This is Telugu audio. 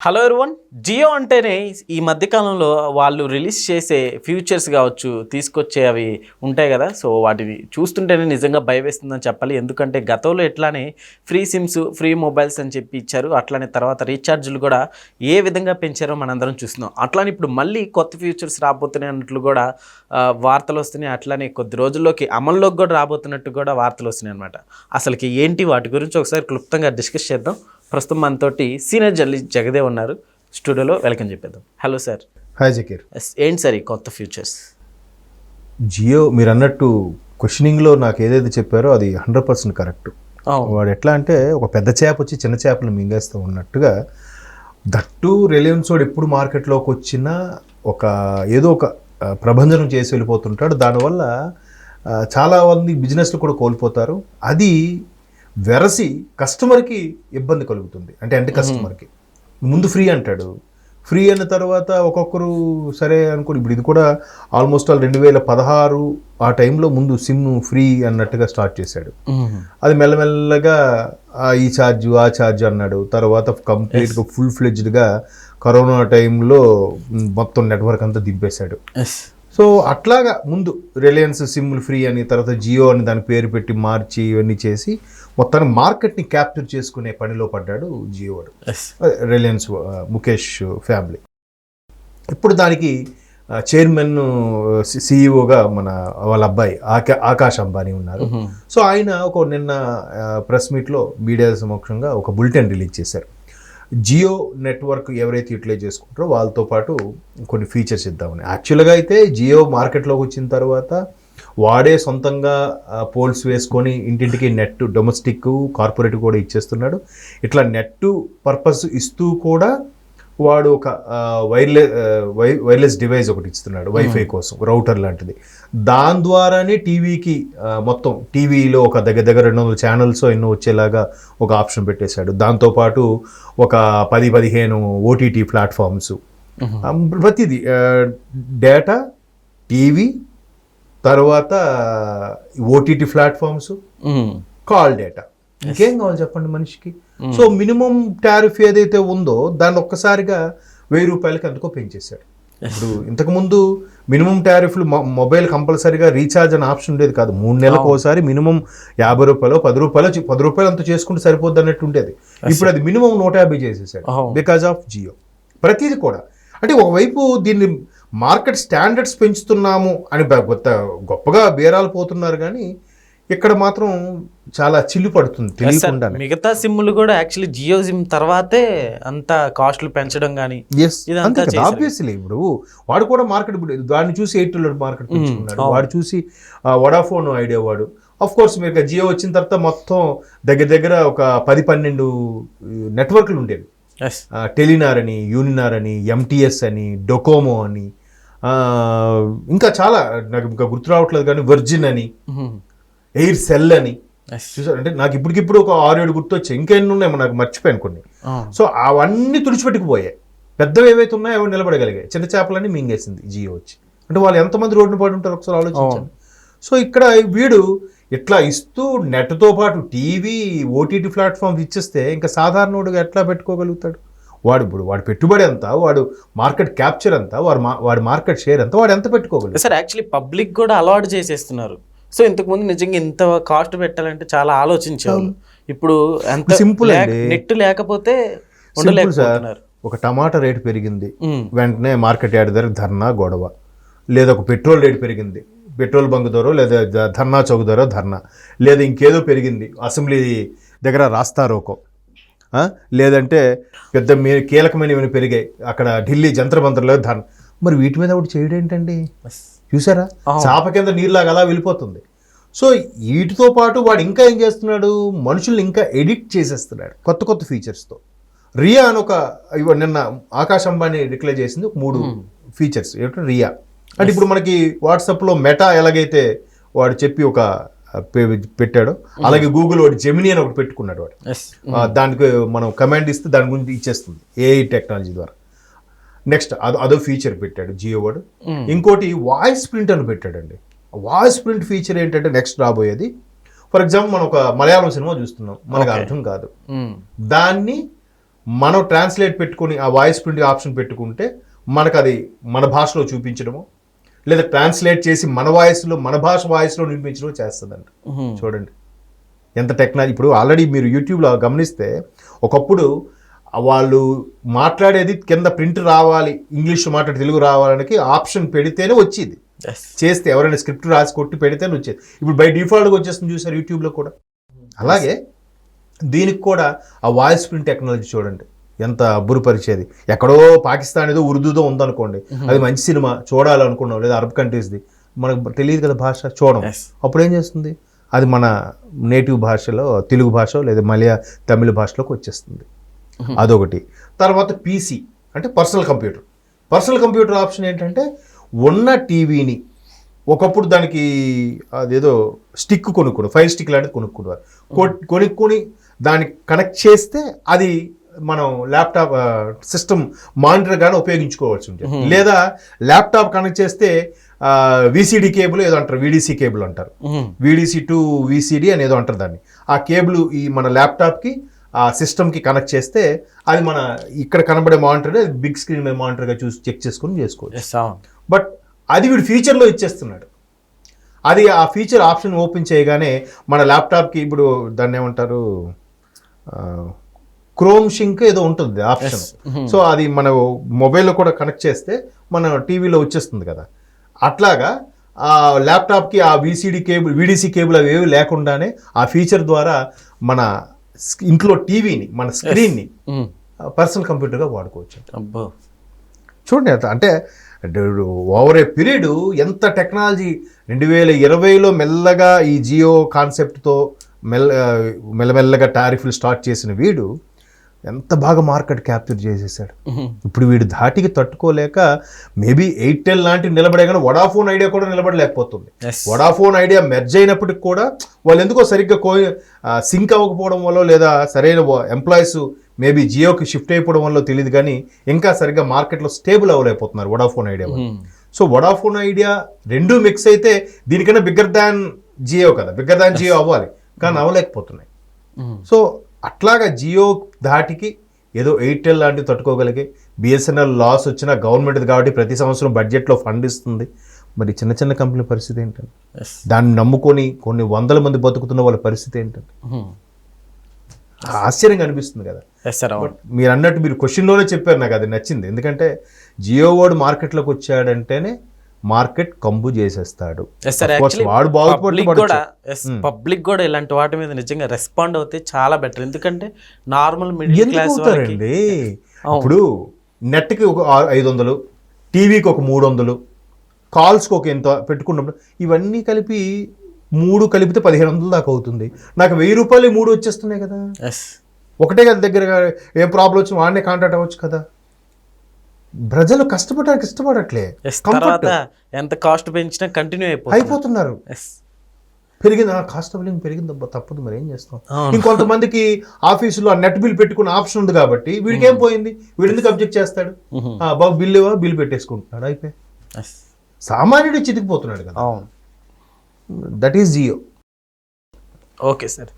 హలో ఎవరివన్ జియో అంటేనే ఈ మధ్యకాలంలో వాళ్ళు రిలీజ్ చేసే ఫ్యూచర్స్ కావచ్చు తీసుకొచ్చే అవి ఉంటాయి కదా. సో వాటిని చూస్తుంటేనే నిజంగా భయవేస్తుందని చెప్పాలి. ఎందుకంటే గతంలో ఎట్లానే ఫ్రీ సిమ్స్ ఫ్రీ మొబైల్స్ అని చెప్పి ఇచ్చారు. అట్లానే తర్వాత రీఛార్జ్లు కూడా ఏ విధంగా పెంచారో మనందరం చూస్తున్నాం. అట్లానే ఇప్పుడు మళ్ళీ కొత్త ఫ్యూచర్స్ రాబోతున్నాయి అన్నట్లు కూడా వార్తలు వస్తున్నాయి. అట్లానే కొద్ది రోజుల్లోకి అమల్లోకి కూడా రాబోతున్నట్టు కూడా వార్తలు వస్తున్నాయి అనమాట అసలుకి ఏంటి వాటి గురించి ఒకసారి క్లుప్తంగా డిస్కస్ చేద్దాం. ప్రస్తుతం మనతోటి సీనియర్ జర్నలిస్ట్ జగదేవ్ ఉన్నారు. స్టూడియోలో వెల్కమ్ చెప్పేద్దాం. Hello sir. Hi Zakir. Yes ఏంటి సార్ ఈ కొత్త ఫ్యూచర్స్? జియో మీరు అన్నట్టు క్వశ్చనింగ్లో నాకు ఏదైతే చెప్పారో అది హండ్రెడ్ పర్సెంట్ కరెక్ట్. వాడు ఎట్లా అంటే ఒక పెద్ద చేప వచ్చి చిన్న చేపలు మింగేస్తూ ఉన్నట్టుగా దట్టు రిలయన్స్ వాడు ఎప్పుడు మార్కెట్లోకి వచ్చినా ఒక ఏదో ఒక ఆ, ప్రభంజనం చేసి వెళ్ళిపోతుంటాడు. దానివల్ల చాలా మంది బిజినెస్లు కూడా కోల్పోతారు. అది వెరసి కస్టమర్కి ఇబ్బంది కలుగుతుంది. అంటే అంటే కస్టమర్కి. ముందు ఫ్రీ అంటాడు. ఫ్రీ అన్న తర్వాత ఒక్కొక్కరు సరే అనుకోండి. ఇప్పుడు ఇది కూడా ఆల్మోస్ట్ ఆల్ రెండు వేల పదహారు ఆ టైంలో ముందు సిమ్ ఫ్రీ అన్నట్టుగా స్టార్ట్ చేశాడు. అది మెల్లమెల్లగా ఆ ఈ ఛార్జ్ ఆ ఛార్జ్ అన్నాడు. తర్వాత కంప్లీట్గా ఫుల్ ఫ్లెడ్జ్డ్గా కరోనా టైంలో మొత్తం నెట్వర్క్ అంతా దింపేశాడు. సో అట్లాగా ముందు రిలయన్స్ సిమ్లు ఫ్రీ అని తర్వాత జియో అని దాని పేరు పెట్టి మార్చి ఇవన్నీ చేసి మొత్తాన్ని మార్కెట్ని క్యాప్చర్ చేసుకునే పనిలో పడ్డాడు జియో రిలయన్స్ ముఖేష్ ఫ్యామిలీ. ఇప్పుడు దానికి చైర్మన్ సిఇఓగా మన వాళ్ళ అబ్బాయి ఆకా ఆకాష్ అంబానీ ఉన్నారు. సో ఆయన ఒక నిన్న ప్రెస్ మీట్లో మీడియా సమక్షంగా ఒక బులెటిన్ రిలీజ్ చేశారు. జియో నెట్వర్క్ ఎవరైతే యూటిలైజ్ చేసుకుంటారో వాళ్ళతో పాటు కొన్ని ఫీచర్స్ ఇద్దామని. యాక్చువల్గా అయితే జియో మార్కెట్లోకి వచ్చిన తర్వాత వాడే సొంతంగా పోల్స్ వేసుకొని ఇంటింటికి నెట్ డొమెస్టిక్ కార్పొరేట్ కూడా ఇచ్చేస్తున్నాడు. ఇట్లా నెట్ పర్పస్ ఇస్తూ కూడా వాడు ఒక వైర్లెస్ వైర్లెస్ డివైస్ ఒకటి ఇస్తున్నాడు వైఫై కోసం రౌటర్ లాంటిది. దాని ద్వారానే టీవీకి మొత్తం టీవీలో ఒక దగ్గర దగ్గర రెండు వందల ఛానల్స్ ఎన్నో వచ్చేలాగా ఒక ఆప్షన్ పెట్టేశాడు. దాంతోపాటు ఒక పది పదిహేను ఓటీటీ ప్లాట్ఫామ్స్. ప్రతిదీ డేటా టీవీ తర్వాత ఓటీటీ ప్లాట్ఫామ్స్ కాల్ డేటా. ఇంకేం కావాలి చెప్పండి మనిషికి? సో మినిమం టారిఫ్ ఏదైతే ఉందో దాన్ని ఒక్కసారిగా వెయ్యి రూపాయలకి ఎందుకో పెంచేశాడు. ఇప్పుడు ఇంతకుముందు మినిమం టారిఫ్లు మొబైల్ కంపల్సరీగా రీఛార్జ్ అనే ఆప్షన్ ఉండేది కాదు. మూడు నెలలకు ఒకసారి మినిమం యాభై రూపాయలు పది రూపాయలు పది రూపాయలు అంత చేసుకుంటే సరిపోద్ది అన్నట్టు ఉండేది. ఇప్పుడు అది మినిమం నూట యాభై చేసేసాడు. Because of Jio. ప్రతిదీ కూడా. అంటే ఒకవైపు దీన్ని మార్కెట్ స్టాండర్డ్స్ పెంచుతున్నాము అని గొప్పగా బేరాలు పోతున్నారు కానీ ఇక్కడ మాత్రం చాలా చిల్లు పడుతుంది తెలియకుండానే. మిగతా సిమ్లు కూడా యాక్చువల్లీ జియో సిమ్ తర్వాతే అంత కాస్ట్లు పెంచడం కానీ. ఆబ్వియస్లీ ఇప్పుడు వాడు కూడా మార్కెట్ ఇప్పుడు దాన్ని చూసి ఎయిర్టెల్ మార్కెట్ పెంచుకున్నాడు. వాడు చూసి వడాఫోన్ ఐడియా వాడు. అఫ్ కోర్స్ మీరు జియో వచ్చిన తర్వాత మొత్తం దగ్గర దగ్గర ఒక పది పన్నెండు నెట్వర్క్లు ఉండేవి. టెలినార్ అని యూనినార్ అని ఎంటీఎస్ అని డొకోమో అని ఇంకా చాలా నాకు ఇంకా గుర్తు రావట్లేదు కానీ వర్జిన్ అని. ఎయిర్ సెల్ అని. చూసారు? అంటే నాకు ఇప్పటికిప్పుడు ఒక ఆరు ఏడు గుర్తొచ్చాయి. ఇంకెన్ని ఉన్నాయి? నాకు మర్చిపోయాను కొన్ని. సో అవన్నీ తుడిచిపెట్టుకుపోయాయి. పెద్దవి ఏవైతే ఉన్నాయో అవి నిలబడగలిగాయి. చిన్న చేపలన్నీ మింగేసింది జియో వచ్చి. అంటే వాళ్ళు ఎంతమంది రోడ్డున పడి ఉంటారు ఒకసారి ఆలోచించండి. సో ఇక్కడ వీడు ఇట్లా ఇస్తూ నెట్తో పాటు టీవీ ఓటీటీ ప్లాట్ఫామ్స్ ఇచ్చేస్తే ఇంకా సాధారణుడుగా ఎట్లా పెట్టుకోగలుగుతాడు? వాడు ఇప్పుడు వాడి పెట్టుబడి ఎంత? వాడు మార్కెట్ క్యాప్చర్ ఎంత? వాడు మా- వాడి మార్కెట్ షేర్ ఎంత? వాడు ఎంత పెట్టుకోగలుగుతాడు? సార్ యాక్చువల్లీ పబ్లిక్ కూడా అలవాటు చేసేస్తున్నారు. సో ఇంతకుముందు నిజంగా ఇంత కాస్ట్ పెట్టాలంటే చాలా ఆలోచించేవాళ్ళు. ఇప్పుడు ఎంత అండి. నెట్ లేకపోతే సింపుల్ ఉండలేకపోతున్నారు. ఒక టమాటా రేటు పెరిగింది. వెంటనే మార్కెట్ యార్డ్ దగ్గర ధర్నా గొడవ. లేదా ఒక పెట్రోల్ రేటు పెరిగింది. పెట్రోల్ బంక్ ధర లేదా ధర్నా చౌక్ ధర ధర్నా. లేదా ఇంకేదో పెరిగింది. అసెంబ్లీ దగ్గర రాస్తారోకో? లేదంటే పెద్ద మీ కీలకమైన ఏమైనా పెరిగాయి. అక్కడ ఢిల్లీ జంతర్ మంతర్లో ధర్నా. మరి వీటి మీద ఒకటి చేయడం ఏంటండి. చూసారా. చాప కింద నీరులాగా అలా వెళ్ళిపోతుంది. సో వీటితో పాటు వాడు ఇంకా ఏం చేస్తున్నాడు? మనుషుల్ని ఇంకా ఎడిట్ చేసేస్తున్నాడు కొత్త కొత్త ఫీచర్స్తో రియా అని ఒక ఇవ నిన్న ఆకాశ్ అంబానీ డిక్లేర్ చేసింది ఒక మూడు ఫీచర్స్ ఏమిటంటే రియా. అంటే ఇప్పుడు మనకి వాట్సాప్లో మెటా ఎలాగైతే వాడు చెప్పి ఒక పెట్టాడో అలాగే గూగుల్ వాడు జెమిని అని ఒకటి పెట్టుకున్నాడు వాడు. ఆ, దానికి మనం కమాండ్ ఇస్తే దాని గురించి ఇచ్చేస్తుంది. ఏఐ టెక్నాలజీ ద్వారా. నెక్స్ట్ అదో అదో ఫీచర్ పెట్టాడు జియో వాడు. ఇంకోటి వాయిస్ ప్రింట్ అని పెట్టాడండి. వాయిస్ ప్రింట్ ఫీచర్ ఏంటంటే నెక్స్ట్ రాబోయేది. ఫర్ ఎగ్జాంపుల్ మనం ఒక మలయాళం సినిమా చూస్తున్నాం. మనకు. అర్థం కాదు. దాన్ని మనం ట్రాన్స్లేట్ పెట్టుకొని ఆ వాయిస్ ప్రింట్ ఆప్షన్ పెట్టుకుంటే మనకు అది మన భాషలో చూపించడము లేదా ట్రాన్స్లేట్ చేసి మన వాయిస్లో మన భాష వాయిస్లో వినిపించడం చేస్తుందంట. చూడండి. ఎంత టెక్నాలజీ ఇప్పుడు ఆల్రెడీ మీరు యూట్యూబ్లో గమనిస్తే ఒకప్పుడు వాళ్ళు మాట్లాడేది కింద ప్రింట్ రావాలి ఇంగ్లీష్ మాట్లాడి తెలుగు రావాలనికి ఆప్షన్ పెడితేనే వచ్చేది. చేస్తే ఎవరైనా స్క్రిప్ట్ రాసి కొట్టి పెడితేనే వచ్చేది. ఇప్పుడు బై డిఫాల్ట్గా వచ్చేస్తుంది చూసారు యూట్యూబ్లో కూడా. అలాగే దీనికి కూడా ఆ వాయిస్ ప్రింట్ టెక్నాలజీ చూడండి. ఎంత అబ్బురుపరిచేది. ఎక్కడో పాకిస్తాన్ ఏదో ఉర్దూదో ఉందనుకోండి. అది మంచి సినిమా చూడాలనుకున్నాం. లేదా అరబ్ కంట్రీస్ది. మనకు తెలియదు కదా భాష చూడడం Yes. అప్పుడు ఏం చేస్తుంది? అది మన నేటివ్ భాషలో తెలుగు భాష లేదా మలయా తమిళ భాషలోకి వచ్చేస్తుంది. అదొకటి. తర్వాత పీసీ అంటే personal computer. Personal computer option ఏంటంటే ఉన్న టీవీని ఒకప్పుడు దానికి అదేదో స్టిక్ కొనుక్కోడు ఫైర్ స్టిక్ లాంటిది కొనుక్కునేవారు. కొనుక్కొని దానికి కనెక్ట్ చేస్తే అది మనం ల్యాప్టాప్ సిస్టమ్ మానిటర్ గానే ఉపయోగించుకోవాల్సి ఉంటుంది. లేదా ల్యాప్టాప్ కనెక్ట్ చేస్తే విసిడి కేబుల్ ఏదో అంటారు విడిసి కేబుల్ అంటారు. విడిసి టు విసిడి అనేదో అంటారు దాన్ని. ఆ కేబుల్ ఈ మన ల్యాప్టాప్కి ఆ సిస్టమ్కి కనెక్ట్ చేస్తే అది మన ఇక్కడ కనబడే మానిటర్ బిగ్ స్క్రీన్ మీద మానిటర్గా చూసి చెక్ చేసుకుని చేసుకోవచ్చు. బట్ అది వీడు ఫీచర్లో ఇచ్చేస్తున్నాడు. అది ఆ ఫీచర్ ఆప్షన్ ఓపెన్ చేయగానే మన ల్యాప్టాప్కి ఇప్పుడు దాన్ని ఏమంటారు క్రోమ్ షింక్ ఏదో ఉంటుంది ఆప్షన్ సో అది మన మొబైల్లో కూడా కనెక్ట్ చేస్తే మన టీవీలో వచ్చేస్తుంది కదా. అట్లాగా ఆ ల్యాప్టాప్కి ఆ విసిడి కేబుల్ విడిసి కేబుల్ అవి ఏవి లేకుండానే ఆ ఫీచర్ ద్వారా మన ఇంట్లో టీవీని మన స్క్రీన్ని. పర్సనల్ కంప్యూటర్గా వాడుకోవచ్చు. అబ్బో. చూడండి అంటే ఓవర్ ఏ పీరియడ్ ఎంత టెక్నాలజీ రెండు వేల ఇరవైలో మెల్లగా ఈ జియో కాన్సెప్ట్తో మెల్ల మెల్లమెల్లగా టారిఫ్లు స్టార్ట్ చేసిన వీడు ఎంత బాగా మార్కెట్ క్యాప్చర్ చేసేసాడు. ఇప్పుడు వీడు ధాటికి తట్టుకోలేక మేబీ ఎయిర్టెల్ లాంటివి నిలబడే కానీ వడాఫోన్ ఐడియా కూడా నిలబడలేకపోతుంది. వడాఫోన్ ఐడియా మెర్జ్ అయినప్పటికి కూడా వాళ్ళు ఎందుకో సరిగ్గా కో సింక్ అవ్వకపోవడం వల్ల లేదా సరైన ఎంప్లాయీస్ మేబీ జియోకి షిఫ్ట్ అయిపోవడం వల్ల తెలియదు కానీ ఇంకా సరిగ్గా మార్కెట్లో stable అవ్వలేకపోతున్నారు Vodafone Idea. So Vodafone Idea రెండు మిక్స్ అయితే దీనికన్నా బిగ్గర్ దాన్ జియో కదా బిగ్గర్ దాన్ జియో అవ్వాలి కానీ అవ్వలేకపోతున్నాయి. సో అట్లాగా జియో ధాటికి ఏదో ఎయిర్టెల్ లాంటివి తట్టుకోగలిగే బిఎస్ఎన్ఎల్ లాస్ వచ్చినా గవర్నమెంట్ కాబట్టి ప్రతి సంవత్సరం బడ్జెట్లో ఫండ్ ఇస్తుంది. మరి చిన్న చిన్న కంపెనీ పరిస్థితి Yes. దాన్ని నమ్ముకొని కొన్ని వందల మంది బతుకుతున్న వాళ్ళ పరిస్థితి మ్మ్. ఆశ్చర్యంగా అనిపిస్తుంది కదా. మీరు అన్నట్టు మీరు క్వశ్చన్లోనే చెప్పారు నాకు అది నచ్చింది. ఎందుకంటే జియో వాడు మార్కెట్లోకి వచ్చాడంటేనే మార్కెట్ కంబు చేసేస్తాడు. వాడు పబ్లిక్ కూడా పబ్లిక్ కూడా ఇలాంటి వాటి మీద నిజంగా రెస్పాండ్ అవుతే చాలా బెటర్ ఎందుకంటే నార్మల్ మిడిల్ ఎందుకు క్లాస్ ఇప్పుడు నెట్కి ఒక ఐదు వందలు టీవీకి ఒక మూడు వందలు కాల్స్కి ఒక ఎంత పెట్టుకున్నప్పుడు ఇవన్నీ కలిపి మూడు కలిపితే పదిహేను వందలు దాకా అవుతుంది. నాకు వెయ్యి రూపాయలు మూడు వచ్చేస్తున్నాయి కదా. ఎస్ ఒకటే కదా దగ్గర ఏం ప్రాబ్లం వచ్చినా వాడినే కాంటాక్ట్ అవ్వచ్చు కదా. ప్రజలు కష్టపడడానికి ఇష్టపడట్లే. తర్వాత ఎంత కాస్ట్ పెంచినా కంటిన్యూ అయిపోతుంది. అయిపోతున్నారు. పెరిగింది? కాస్ట్ ఆఫ్ లివింగ్ పెరిగింది? తప్పదు మరి ఏం చేస్తాం. ఇంకొంతమందికి ఆఫీసులో నెట్ బిల్ పెట్టుకునే ఆప్షన్ ఉంది కాబట్టి వీడికి ఏం పోయింది? వీడు ఎందుకు అబ్జెక్ట్ చేస్తాడు. ఆ, బాబు బిల్ ఇవ్వ? బిల్ పెట్టేసుకుంటున్నాడు అయిపోయి. సామాన్యుడు చితికిపోతున్నాడు కదా. అవును. That is Jio okay sir